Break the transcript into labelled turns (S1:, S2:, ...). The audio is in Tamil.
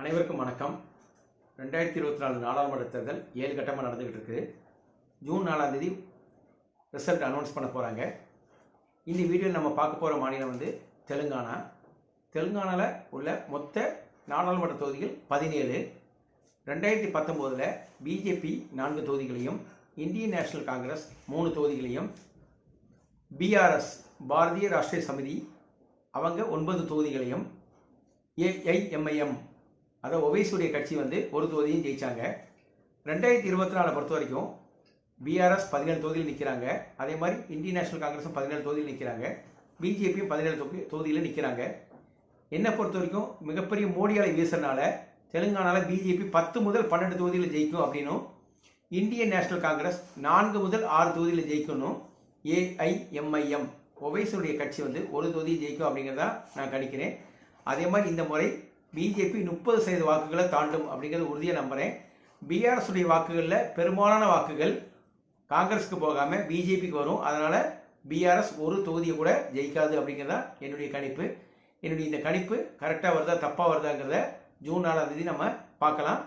S1: அனைவருக்கும் வணக்கம். ரெண்டாயிரத்தி இருபத்தி நாலு நாடாளுமன்ற தேர்தல் ஏழு கட்டமாக நடந்துக்கிட்டு இருக்குது ஜூன் நாலாம் தேதி ரிசல்ட் அனௌன்ஸ் பண்ண போகிறாங்க இந்த வீடியோவில் நம்ம பார்க்க போகிற மாநிலம் வந்து தெலுங்கானா. தெலுங்கானாவில் உள்ள மொத்த நாடாளுமன்ற தொகுதிகள் பதினேழு. ரெண்டாயிரத்தி பத்தொம்போதில் பிஜேபி நான்கு தொகுதிகளையும் இந்தியன் நேஷனல் காங்கிரஸ் மூணு தொகுதிகளையும் பிஆர்எஸ் பாரதிய ராஷ்டிரிய சமிதி அவங்க ஒன்பது தொகுதிகளையும் ஏஐஎம்ஐஎம் அதாவது ஒவைசுடைய கட்சி வந்து ஒரு தொகுதியும் ஜெயிச்சாங்க. ரெண்டாயிரத்தி இருபத்தி நாலு பொறுத்த வரைக்கும் பிஆர்எஸ் பதினேழு தொகுதியில் நிற்கிறாங்க அதே மாதிரி இந்தியன் நேஷனல் காங்கிரஸும் பதினேழு தொகுதியில் நிற்கிறாங்க பிஜேபியும் பதினேழு தொகுதி தொகுதியில் நிற்கிறாங்க என்னை பொறுத்த வரைக்கும் மிகப்பெரிய மோடியால் வீசுறதுனால தெலுங்கானாவில் பிஜேபி பத்து முதல் பன்னெண்டு தொகுதியில் ஜெயிக்கும் அப்படின்னும் இந்தியன் நேஷனல் காங்கிரஸ் நான்கு முதல் ஆறு தொகுதியில் ஜெயிக்கணும் ஏஐஎம்ஐஎம் ஒவைசுடைய கட்சி வந்து ஒரு தொகுதி ஜெயிக்கும் அப்படிங்கிறத நான் கணிக்கிறேன். அதே மாதிரி இந்த முறை பிஜேபி முப்பது சதவீத வாக்குகளை தாண்டும் அப்படிங்கிறது உறுதியாக நம்புகிறேன் பிஆர்எஸ் உடைய வாக்குகளில் பெரும்பாலான வாக்குகள் காங்கிரஸுக்கு போகாமல் பிஜேபிக்கு வரும். அதனால் பிஆர்எஸ் ஒரு தொகுதியை கூட ஜெயிக்காது அப்படிங்கிறதா என்னுடைய கணிப்பு. என்னுடைய இந்த கணிப்பு கரெக்டாக வருதா தப்பாக வருதாங்கிறத ஜூன் நாலாம் தேதி நம்ம பார்க்கலாம்.